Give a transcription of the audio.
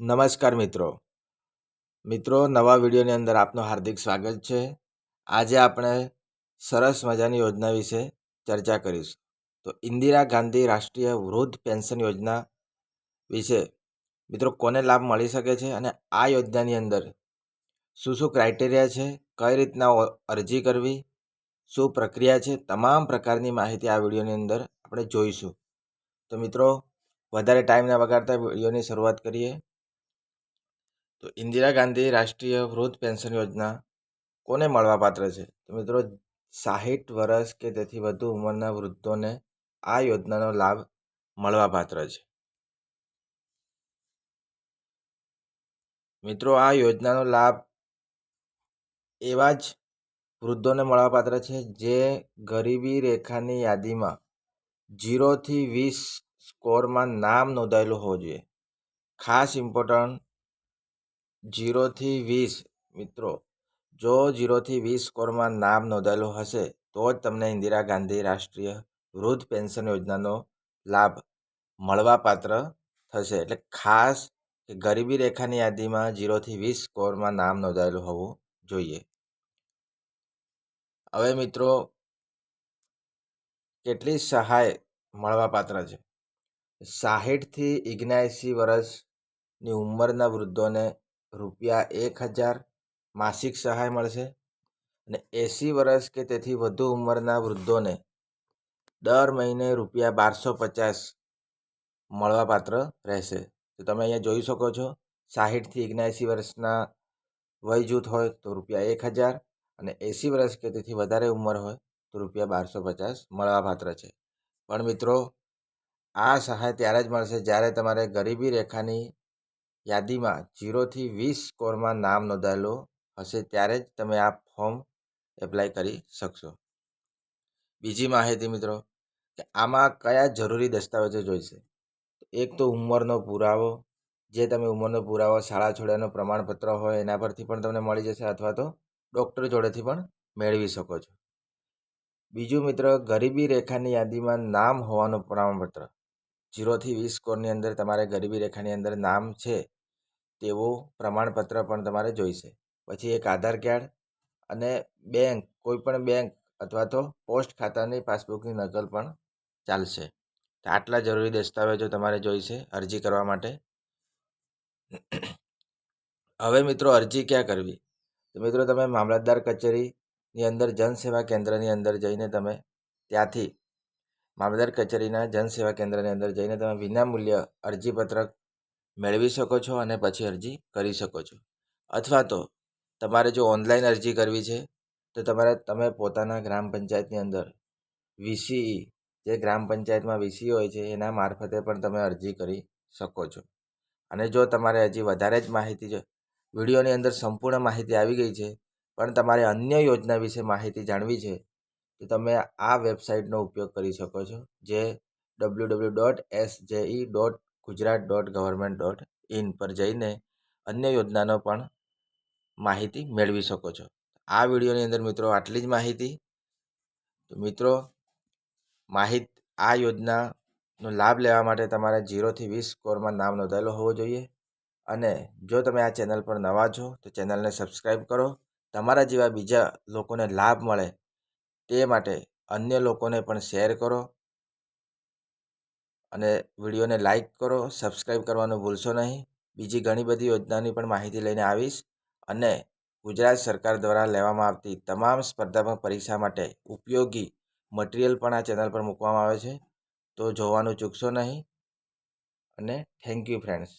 નમસ્કાર મિત્રો. મિત્રો, નવા વિડીયોની અંદર આપનું હાર્દિક સ્વાગત છે. આજે આપણે સરસ મજાની યોજના વિશે ચર્ચા કરીશું. તો ઇન્દિરા ગાંધી રાષ્ટ્રીય વૃદ્ધ પેન્શન યોજના વિશે મિત્રો કોને લાભ મળી શકે છે અને આ યોજનાની અંદર શું શું ક્રાઇટેરિયા છે, કઈ રીતના અરજી કરવી, શું પ્રક્રિયા છે, તમામ પ્રકારની માહિતી આ વિડીયોની અંદર આપણે જોઈશું. તો મિત્રો, વધારે ટાઈમ ના વગાડતા વિડીયોની શરૂઆત કરીએ. તો ઇન્દિરા ગાંધી રાષ્ટ્રીય વૃદ્ધ પેન્શન યોજના કોને મળવાપાત્ર છે? તો મિત્રો, સાહીઠ વર્ષ કે તેથી વધુ ઉંમરના વૃદ્ધોને આ યોજનાનો લાભ મળવાપાત્ર છે. મિત્રો, આ યોજનાનો લાભ એવા જ વૃદ્ધોને મળવાપાત્ર છે જે ગરીબી રેખાની યાદીમાં જીરોથી વીસ સ્કોરમાં નામ નોંધાયેલું હોવું જોઈએ. ખાસ ઇમ્પોર્ટન્ટ જીરોથી વીસ, મિત્રો. જો જીરોથી વીસ સ્કોરમાં નામ નોંધાયેલું હશે, તો જ તમને ઇન્દિરા ગાંધી રાષ્ટ્રીય વૃદ્ધ પેન્શન યોજનાનો લાભ મળવાપાત્ર થશે. એટલે ખાસ કે ગરીબી રેખાની યાદીમાં જીરોથી વીસ સ્કોરમાં નામ નોંધાયેલું હોવું જોઈએ. હવે મિત્રો, કેટલી સહાય મળવાપાત્ર છે? સાહીઠથી ઓગણએંસી વર્ષની ઉંમરના વૃદ્ધોને રૂપિયા એક હજાર માસિક સહાય મળશે અને એંસી વર્ષ કે તેથી વધુ ઉંમરના વૃદ્ધોને દર મહિને રૂપિયા બારસો પચાસ મળવાપાત્ર રહેશે. તો તમે અહીંયા જોઈ શકો છો સાહીઠથી ઓગણએંસી વર્ષના વય જૂથ હોય તો રૂપિયા એક હજાર અને એંસી વર્ષ કે તેથી વધારે ઉંમર હોય તો રૂપિયા બારસો પચાસ મળવાપાત્ર છે. પણ મિત્રો, આ સહાય ત્યારે જ મળશે જ્યારે તમારે ગરીબી રેખાની યાદીમાં જીરોથી વીસ સ્કોરમાં નામ નોંધાયેલો હશે ત્યારે જ તમે આ ફોર્મ એપ્લાય કરી શકશો. બીજી માહિતી મિત્રો, કે આમાં કયા જરૂરી દસ્તાવેજો જોઈશે? એક તો ઉંમરનો પુરાવો, જે તમે ઉંમરનો પુરાવો, શાળા છોડ્યાનું પ્રમાણપત્ર હોય એના પરથી પણ તમને મળી જશે અથવા તો ડૉક્ટર જોડેથી પણ મેળવી શકો છો. બીજું મિત્ર, ગરીબી રેખાની યાદીમાં નામ હોવાનું પ્રમાણપત્ર. જીરોથી વીસ સ્કોરની અંદર તમારે ગરીબી રેખાની અંદર નામ છે, તેવું પ્રમાણપત્ર પણ તમારે જોઈશે. પછી એક આધાર કાર્ડ અને બેંક, કોઈપણ બેંક અથવા તો પોસ્ટ ખાતાની પાસબુકની નકલ પણ ચાલશે. આટલા જરૂરી દસ્તાવેજો તમારે જોઈશે અરજી કરવા માટે. હવે મિત્રો અરજી ક્યાં કરવી? તો મિત્રો તમે મામલતદાર કચેરીની અંદર જનસેવા કેન્દ્રની અંદર જઈને તમે ત્યાંથી મામલતદાર કચેરીના જનસેવા કેન્દ્રની અંદર જઈને તમે વિનામૂલ્ય અરજીપત્રક મેળવી શકો છો અને પછી અરજી કરી શકો છો. અથવા તો તમારે જો ઓનલાઈન અરજી કરવી છે, તો તમારે, તમે પોતાના ગ્રામ પંચાયતની અંદર વીસીઈ જે ગ્રામ પંચાયતમાં વીસી હોય છે, એના મારફતે પણ તમે અરજી કરી શકો છો. અને જો તમારે હજી વધારે જ માહિતી જો, વિડીયોની અંદર સંપૂર્ણ માહિતી આવી ગઈ છે, પણ તમારે અન્ય યોજના વિશે માહિતી જાણવી છે તો તમે આ વેબસાઇટનો ઉપયોગ કરી શકો છો, જે W W dot S J E dot Gujarat dot government dot in પર જઈને અન્ય યોજનાનો પણ માહિતી મેળવી શકો છો. આ વિડીયોની અંદર મિત્રો આટલી જ માહિતી. તો મિત્રો, માહિત, આ યોજનાનો લાભ લેવા માટે તમારે જીરોથી વીસ સ્કોરમાં નામ નોંધાયેલો હોવો જોઈએ. અને જો તમે આ ચેનલ પર નવા છો, તો ચેનલને સબસ્ક્રાઈબ કરો. તમારા જેવા બીજા લોકોને લાભ મળે તે માટે અન્ય લોકોને પણ શેર કરો અને વિડીયોને લાઈક કરો, સબસ્ક્રાઈબ કરવાનું ભૂલશો નહીં. બીજી ઘણી બધી યોજનાની પણ માહિતી લઈને આવીશ અને ગુજરાત સરકાર દ્વારા લેવામાં આવતી તમામ સ્પર્ધાત્મક પરીક્ષા માટે ઉપયોગી મટિરિયલ પણ આ ચેનલ પર મૂકવામાં આવે છે. તો જોવાનું ચૂકશો નહીં અને થેન્ક યુ ફ્રેન્ડ્સ.